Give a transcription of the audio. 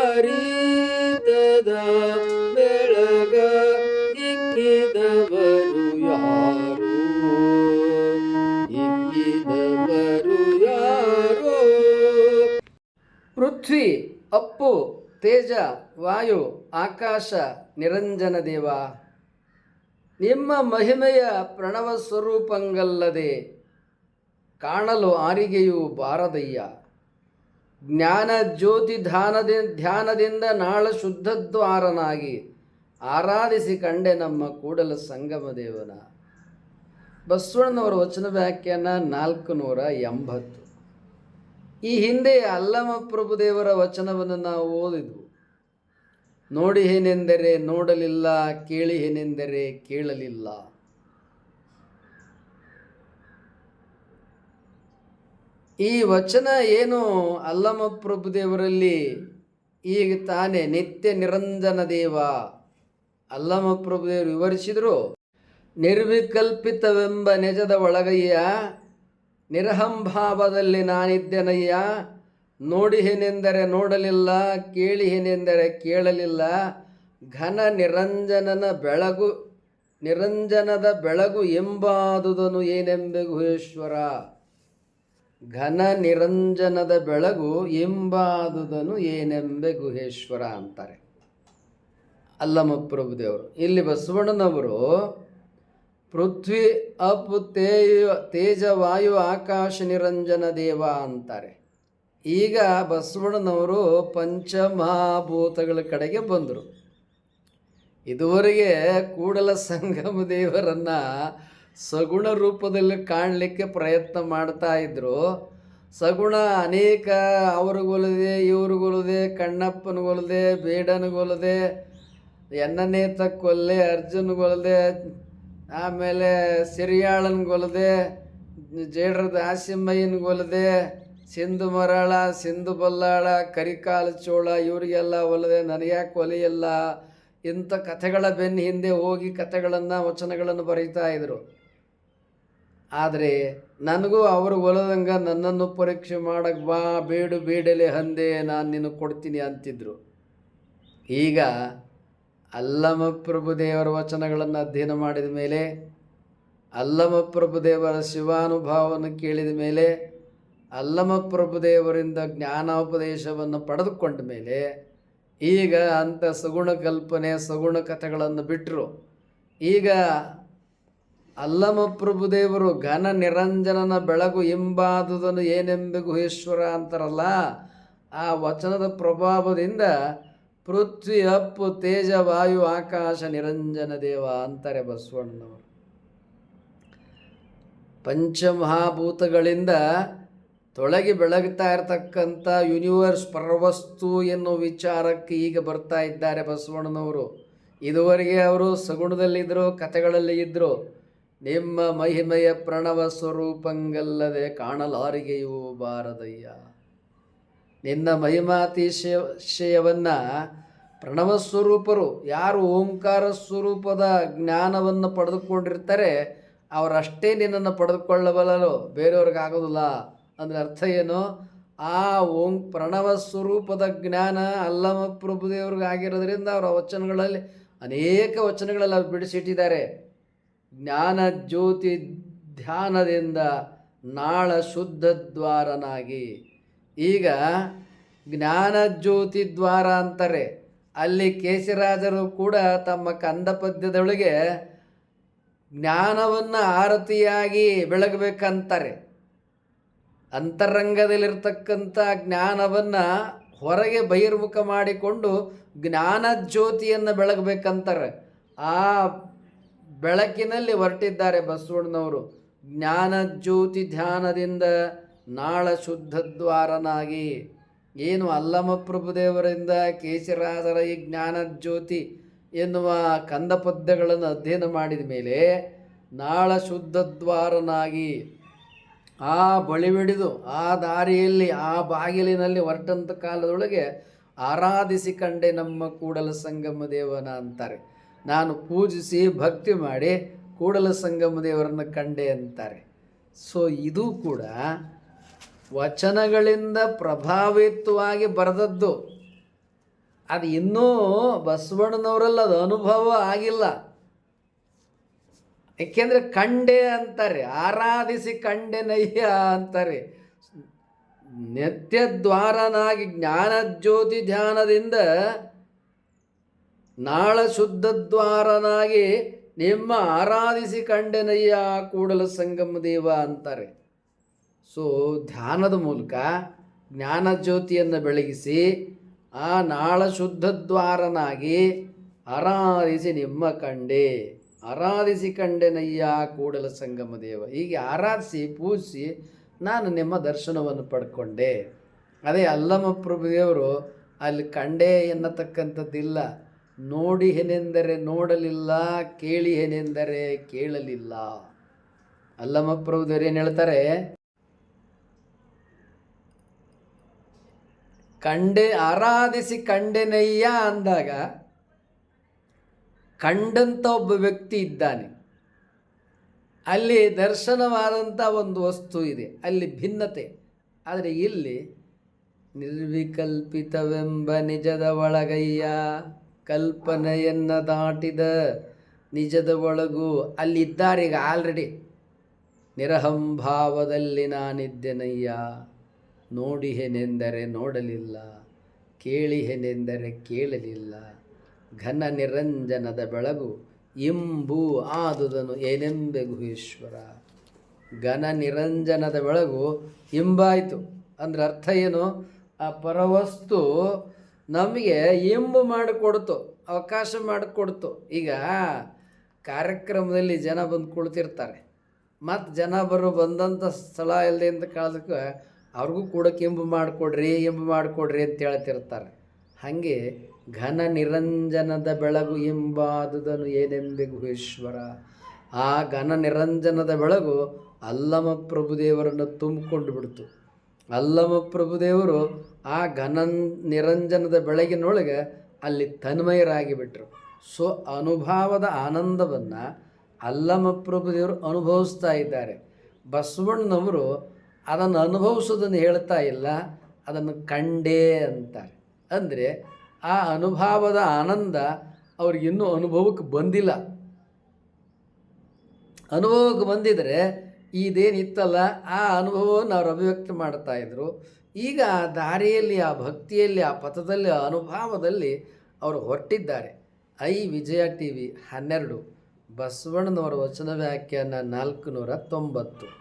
ಅರಿತದ ಬೆಳಗ ಇಕ್ಕಿದವರು ಯಾರು? ಇಕ್ಕಿದವರು ಯಾರು? ಪೃಥ್ವಿ, ಅಪ್ಪು, ತೇಜ, ವಾಯು, ಆಕಾಶ, ನಿರಂಜನ ದೇವ. ನಿಮ್ಮ ಮಹಿಮೆಯ ಪ್ರಣವ ಸ್ವರೂಪಂಗಲ್ಲದೆ ಕಾಣಲು ಆರಿಗೆಯೂ ಬಾರದಯ್ಯ. ಜ್ಞಾನ ಜ್ಯೋತಿ ಧ್ಯಾನದಿ, ಧ್ಯಾನದಿಂದ ನಾಳ ಶುದ್ಧದ್ವಾರನಾಗಿ ಆರಾಧಿಸಿ ಕಂಡೆ ನಮ್ಮ ಕೂಡಲ ಸಂಗಮ ದೇವನ ಬಸವಣ್ಣನವರ ವಚನ ವ್ಯಾಖ್ಯಾನ ನಾಲ್ಕು ನೂರ ಎಂಬತ್ತು. ಈ ಹಿಂದೆ ಅಲ್ಲಮ ಪ್ರಭುದೇವರ ವಚನವನ್ನು ನಾವು ಓದಿದ್ವು. ನೋಡಿ ಏನೆಂದರೆ ನೋಡಲಿಲ್ಲ ಕೇಳಿ ಏನೆಂದರೆ ಕೇಳಲಿಲ್ಲ. ಈ ವಚನ ಏನು ಅಲ್ಲಮ ಪ್ರಭುದೇವರಲ್ಲಿ ಈಗ ತಾನೇ ನಿತ್ಯ ನಿರಂಜನ ದೇವ. ಅಲ್ಲಮ ಪ್ರಭುದೇವರು ವಿವರಿಸಿದರು, ನಿರ್ವಿಕಲ್ಪಿತವೆಂಬ ನಿಜದ ಒಳಗಯ್ಯ ನಿರಹಂಭಾವದಲ್ಲಿ ನಾನಿದ್ದೆನಯ್ಯ ನೋಡಿ ಏನೆಂದರೆ ನೋಡಲಿಲ್ಲ ಕೇಳಿ ಏನೆಂದರೆ ಕೇಳಲಿಲ್ಲ, ಘನ ನಿರಂಜನನ ಬೆಳಗು, ನಿರಂಜನದ ಬೆಳಗು ಎಂಬಾದುದನು ಏನೆಂಬೆ ಗುಹೇಶ್ವರ ಘನ ನಿರಂಜನದ ಬೆಳಗು ಎಂಬಾದುದನು ಏನೆಂಬೆ ಗುಹೇಶ್ವರ ಅಂತಾರೆ. ಅಲ್ಲಮ ಪ್ರಭುದೇವರು, ಇಲ್ಲಿ ಬಸವಣ್ಣನವರು, ಪೃಥ್ವಿ ಅಪ್ ತೇಜ ವಾಯು ಆಕಾಶ ನಿರಂಜನ ದೇವ ಅಂತಾರೆ. ಈಗ ಬಸವಣ್ಣನವರು ಪಂಚಮಹಾಭೂತಗಳ ಕಡೆಗೆ ಬಂದರು. ಇದುವರೆಗೆ ಕೂಡಲ ಸಂಗಮ ದೇವರನ್ನ ಸಗುಣ ರೂಪದಲ್ಲಿ ಕಾಣಲಿಕ್ಕೆ ಪ್ರಯತ್ನ ಮಾಡ್ತಾ ಇದ್ದರು ಸಗುಣ ಅನೇಕ ಅವ್ರಿಗೊಲದೆ ಇವ್ರಿಗೊಲದೆ ಕಣ್ಣಪ್ಪನಿಗೊಲದೆ ಬೇಡನಿಗೊಲದೆ ಎನ್ನನೇತ ಕೊಲ್ಲೆ ಅರ್ಜುನ್ಗೊಲದೆ ಆಮೇಲೆ ಸಿರಿಯಾಳನ್ಗೊಲದೆ ಜೇಡ್ರ ದಾಸಿಮಯ್ಯನ್ಗೊಲದೆ ಸಿಂಧು ಮರಾಳ, ಸಿಂಧು ಬಲ್ಲಾಳ, ಕರಿಕಾಲ ಚೋಳ, ಇವರಿಗೆಲ್ಲ ಒಲದೆ ನನಗ್ಯಾಕೆ ಒಲೆಯಲ್ಲ ಇಂಥ ಕಥೆಗಳ ಬೆನ್ನ ಹಿಂದೆ ಹೋಗಿ ಕಥೆಗಳನ್ನು, ವಚನಗಳನ್ನು ಬರೀತಾ ಇದ್ರು. ಆದರೆ ನನಗೂ ಅವರು ಒಲದಂಗೆ ನನ್ನನ್ನು ಪರೀಕ್ಷೆ ಮಾಡಕ್ಕೆ ಬಾ, ಬೇಡು ಬೇಡಲೆ ಹಂದೆ ನಾನು ನಿನಗೆ ಕೊಡ್ತೀನಿ ಅಂತಿದ್ರು. ಈಗ ಅಲ್ಲಮ ಪ್ರಭುದೇವರ ವಚನಗಳನ್ನು ಅಧ್ಯಯನ ಮಾಡಿದ ಮೇಲೆ ಅಲ್ಲಮ ಪ್ರಭುದೇವರ ಶಿವಾನುಭಾವವನ್ನು ಕೇಳಿದ ಮೇಲೆ ಅಲ್ಲಮ ಪ್ರಭುದೇವರಿಂದ ಜ್ಞಾನೋಪದೇಶವನ್ನು ಪಡೆದುಕೊಂಡ ಮೇಲೆ, ಈಗ ಅಂಥ ಸಗುಣ ಕಲ್ಪನೆ, ಸಗುಣ ಕಥೆಗಳನ್ನು ಬಿಟ್ಟರು ಈಗ ಅಲ್ಲಮ ಪ್ರಭುದೇವರು ಘನ ನಿರಂಜನನ ಬೆಳಗು ಎಂಬಾದುದನ್ನು ಏನೆಂಬೆ ಗುಹೇಶ್ವರ ಅಂತಾರಲ್ಲ. ಆ ವಚನದ ಪ್ರಭಾವದಿಂದ ಪೃಥ್ವಿ, ಅಪ್ಪು, ತೇಜ, ವಾಯು, ಆಕಾಶ, ನಿರಂಜನ ದೇವ ಅಂತಾರೆ ಬಸವಣ್ಣನವರು. ಪಂಚಮಹಾಭೂತಗಳಿಂದ ತೊಳಗಿ ಬೆಳಗ್ತಾ ಇರತಕ್ಕಂಥ ಯೂನಿವರ್ಸ್ ಪರವಸ್ತು ಎನ್ನುವ ವಿಚಾರಕ್ಕೆ ಈಗ ಬರ್ತಾ ಇದ್ದಾರೆ ಬಸವಣ್ಣನವರು. ಇದುವರೆಗೆ ಅವರು ಸಗುಣದಲ್ಲಿದ್ದರು ಕಥೆಗಳಲ್ಲಿ ಇದ್ದರು ನಿಮ್ಮ ಮಹಿಮೆಯ ಪ್ರಣವ ಸ್ವರೂಪಂಗಲ್ಲದೆ ಕಾಣಲಾರಿಗೆಯೂ ಬಾರದಯ್ಯ. ನಿನ್ನ ಮಹಿಮಾತಿಶಯವನ್ನು ಪ್ರಣವ ಸ್ವರೂಪರು, ಯಾರು ಓಂಕಾರ ಸ್ವರೂಪದ ಜ್ಞಾನವನ್ನು ಪಡೆದುಕೊಂಡಿರ್ತಾರೆ, ಅವರಷ್ಟೇ ನಿನ್ನನ್ನು ಪಡೆದುಕೊಳ್ಳಬಲ್ಲರು ಬೇರೆಯವ್ರಿಗೆ ಆಗೋದಿಲ್ಲ ಅಂದರೆ ಅರ್ಥ ಏನು? ಆ ಓಂ ಪ್ರಣವ ಸ್ವರೂಪದ ಜ್ಞಾನ ಅಲ್ಲಮ ಪ್ರಭುದೇವ್ರಿಗೆ ಆಗಿರೋದ್ರಿಂದ ಅವರ ವಚನಗಳಲ್ಲಿ ಅನೇಕ ವಚನಗಳಲ್ಲಿ ಅವ್ರು ಬಿಡಿಸಿಟ್ಟಿದ್ದಾರೆ. ಜ್ಞಾನ ಜ್ಯೋತಿ ಧ್ಯಾನದಿಂದ ನಾಳ ಶುದ್ಧ ದ್ವಾರನಾಗಿ. ಈಗ ಜ್ಞಾನ ಜ್ಯೋತಿ ದ್ವಾರ ಅಂತಾರೆ. ಅಲ್ಲಿ ಕೇಶರಾಜರು ಕೂಡ ತಮ್ಮ ಕಂದ ಪದ್ಯದೊಳಗೆ ಜ್ಞಾನವನ್ನು ಆರತಿಯಾಗಿ ಬೆಳಗಬೇಕಂತಾರೆ. ಅಂತರಂಗದಲ್ಲಿರ್ತಕ್ಕಂಥ ಜ್ಞಾನವನ್ನು ಹೊರಗೆ ಬಹಿರ್ಮುಖ ಮಾಡಿಕೊಂಡು ಜ್ಞಾನ ಜ್ಯೋತಿಯನ್ನು ಬೆಳಗಬೇಕಂತಾರೆ. ಆ ಬೆಳಕಿನಲ್ಲಿ ಹೊರಟಿದ್ದಾರೆ ಬಸವಣ್ಣನವರು. ಜ್ಞಾನ ಜ್ಯೋತಿ ಧ್ಯಾನದಿಂದ ನಾಳ ಶುದ್ಧ ದ್ವಾರನಾಗಿ. ಏನು ಅಲ್ಲಮ ಪ್ರಭುದೇವರಿಂದ ಕೇಶರಾಜರ ಈ ಜ್ಞಾನ ಜ್ಯೋತಿ ಎನ್ನುವ ಕಂದ ಪದ್ಯಗಳನ್ನು ಅಧ್ಯಯನ ಮಾಡಿದ ಮೇಲೆ ನಾಳ ಶುದ್ಧ ದ್ವಾರನಾಗಿ ಆ ಬಳಿವಿಡಿದು ಆ ದಾರಿಯಲ್ಲಿ ಆ ಬಾಗಿಲಿನಲ್ಲಿ ಹೊರಟಂಥ ಕಾಲದೊಳಗೆ ಆರಾಧಿಸಿ ಕಂಡೆ ನಮ್ಮ ಕೂಡಲ ಸಂಗಮ ದೇವನ ಅಂತಾರೆ. ನಾನು ಪೂಜಿಸಿ ಭಕ್ತಿ ಮಾಡಿ ಕೂಡಲ ಸಂಗಮ ದೇವರನ್ನು ಕಂಡೆ ಅಂತಾರೆ. ಸೊ ಇದು ಕೂಡ ವಚನಗಳಿಂದ ಪ್ರಭಾವಿತವಾಗಿ ಬರೆದದ್ದು. ಅದು ಇನ್ನೂ ಬಸವಣ್ಣನವರಲ್ಲಿ ಅದು ಅನುಭವ ಆಗಿಲ್ಲ. ಏಕೆಂದರೆ ಕಂಡೆ ಅಂತಾರೆ, ಆರಾಧಿಸಿ ಕಂಡೆನಯ್ಯ ಅಂತಾರೆ. ನಿತ್ಯದ್ವಾರನಾಗಿ ಜ್ಞಾನಜ್ಯೋತಿ ಧ್ಯಾನದಿಂದ ನಾಳ ಶುದ್ಧ ದ್ವಾರನಾಗಿ ನಿಮ್ಮ ಆರಾಧಿಸಿ ಕಂಡೆನಯ್ಯ ಕೂಡಲ ಸಂಗಮ ದೇವ ಅಂತಾರೆ. ಸೊ ಧ್ಯಾನದ ಮೂಲಕ ಜ್ಞಾನಜ್ಯೋತಿಯನ್ನು ಬೆಳಗಿಸಿ ಆ ನಾಳ ಶುದ್ಧ ದ್ವಾರನಾಗಿ ಆರಾಧಿಸಿ ನಿಮ್ಮ ಕಂಡೆ, ಆರಾಧಿಸಿ ಕಂಡೆನಯ್ಯ ಕೂಡಲ ಸಂಗಮ ದೇವ. ಹೀಗೆ ಆರಾಧಿಸಿ, ಪೂಜಿಸಿ ನಾನು ನಿಮ್ಮ ದರ್ಶನವನ್ನು ಪಡ್ಕೊಂಡೆ. ಅದೇ ಅಲ್ಲಮ್ಮ ಪ್ರಭುದೇವರು ಅಲ್ಲಿ ಕಂಡೆ ಎನ್ನತಕ್ಕಂಥದ್ದಿಲ್ಲ. ನೋಡಿ ಏನೆಂದರೆ ನೋಡಲಿಲ್ಲ ಕೇಳಿ ಏನೆಂದರೆ ಕೇಳಲಿಲ್ಲ. ಅಲ್ಲಮ್ಮ ಏನು ಹೇಳ್ತಾರೆ? ಕಂಡೆ ಆರಾಧಿಸಿ ಕಂಡೆನಯ್ಯ ಅಂದಾಗ ಕಂಡಂಥ ಒಬ್ಬ ವ್ಯಕ್ತಿ ಇದ್ದಾನೆ. ಅಲ್ಲಿ ದರ್ಶನವಾದಂಥ ಒಂದು ವಸ್ತು ಇದೆ, ಅಲ್ಲಿ ಭಿನ್ನತೆ. ಆದರೆ ಇಲ್ಲಿ ನಿರ್ವಿಕಲ್ಪಿತವೆಂಬ ನಿಜದ ಒಳಗಯ್ಯ. ಕಲ್ಪನೆಯನ್ನು ದಾಟಿದ ನಿಜದ ಒಳಗು ಅಲ್ಲಿದ್ದಾರೆ. ಈಗ ಆಲ್ರೆಡಿ ನಿರಹಂಭಾವದಲ್ಲಿ ನಾನಿದ್ದೆನಯ್ಯ? ನೋಡಿಹೆನೆಂದರೆ ನೋಡಲಿಲ್ಲ, ಕೇಳಿಹೆನೆಂದರೆ ಕೇಳಲಿಲ್ಲ. ಘನ ನಿರಂಜನದ ಬೆಳಗು ಇಂಬು ಆದುದನು ಏನೆಂಬೆ ಗುಹೇಶ್ವರ? ಘನ ನಿರಂಜನದ ಬೆಳಗು ಇಂಬಾಯಿತು. ಅಂದ್ರೆ ಅರ್ಥ ಏನು? ಆ ಪರವಸ್ತು ನಮಗೆ ಇಂಬು ಮಾಡಿಕೊಡ್ತು, ಅವಕಾಶ ಮಾಡಿಕೊಡ್ತು. ಈಗ ಕಾರ್ಯಕ್ರಮದಲ್ಲಿ ಜನ ಬಂದು ಕುಳಿತಿರ್ತಾರೆ. ಮತ್ತು ಜನ ಬರೋ ಬಂದಂಥ ಸ್ಥಳ ಇಲ್ಲದೆ ಅಂತ ಕಾಲಕ್ಕೆ ಅವ್ರಿಗೂ ಕೂಡ ಇಂಬು ಮಾಡಿಕೊಡ್ರಿ, ಎಂಬು ಮಾಡಿಕೊಡ್ರಿ ಅಂತ ಹೇಳ್ತಿರ್ತಾರೆ. ಹಾಗೆ ಘನ ನಿರಂಜನದ ಬೆಳಗು ಎಂಬಾದುದನು ಏನೆಂಬೆ ಗುಹೇಶ್ವರ ಆ ಘನ ನಿರಂಜನದ ಬೆಳಗು ಅಲ್ಲಮ ಪ್ರಭುದೇವರನ್ನು ತುಂಬಿಕೊಂಡು ಬಿಡ್ತು. ಅಲ್ಲಮ ಪ್ರಭುದೇವರು ಆ ಘನ ನಿರಂಜನದ ಬೆಳಗಿನೊಳಗೆ ಅಲ್ಲಿ ತನ್ಮಯರಾಗಿ ಬಿಟ್ರು ಸೊ ಅನುಭವದ ಆನಂದವನ್ನು ಅಲ್ಲಮ ಪ್ರಭುದೇವರು ಅನುಭವಿಸ್ತಾ ಇದ್ದಾರೆ. ಬಸವಣ್ಣನವರು ಅದನ್ನು ಅನುಭವಿಸೋದನ್ನು ಹೇಳ್ತಾ ಇಲ್ಲ, ಅದನ್ನು ಕಂಡೇ ಅಂತಾರೆ. ಅಂದರೆ ಆ ಅನುಭವದ ಆನಂದ ಅವ್ರಿಗಿನ್ನೂ ಅನುಭವಕ್ಕೆ ಬಂದಿಲ್ಲ. ಅನುಭವಕ್ಕೆ ಬಂದಿದ್ರೆ ಇದೇನಿತ್ತಲ್ಲ, ಆ ಅನುಭವವನ್ನು ಅವರು ಅಭಿವ್ಯಕ್ತ ಇದ್ದರು ಈಗ ಆ ದಾರಿಯಲ್ಲಿ, ಆ ಭಕ್ತಿಯಲ್ಲಿ, ಆ ಪಥದಲ್ಲಿ, ಆ ಅನುಭವದಲ್ಲಿ ಅವರು ಹೊರಟಿದ್ದಾರೆ. ಐ ವಿಜಯ ಟಿ ವಿ ಹನ್ನೆರಡು, ಬಸವಣ್ಣನವರ ವಚನ ವ್ಯಾಖ್ಯಾನ ನಾಲ್ಕು ನೂರ ತೊಂಬತ್ತು.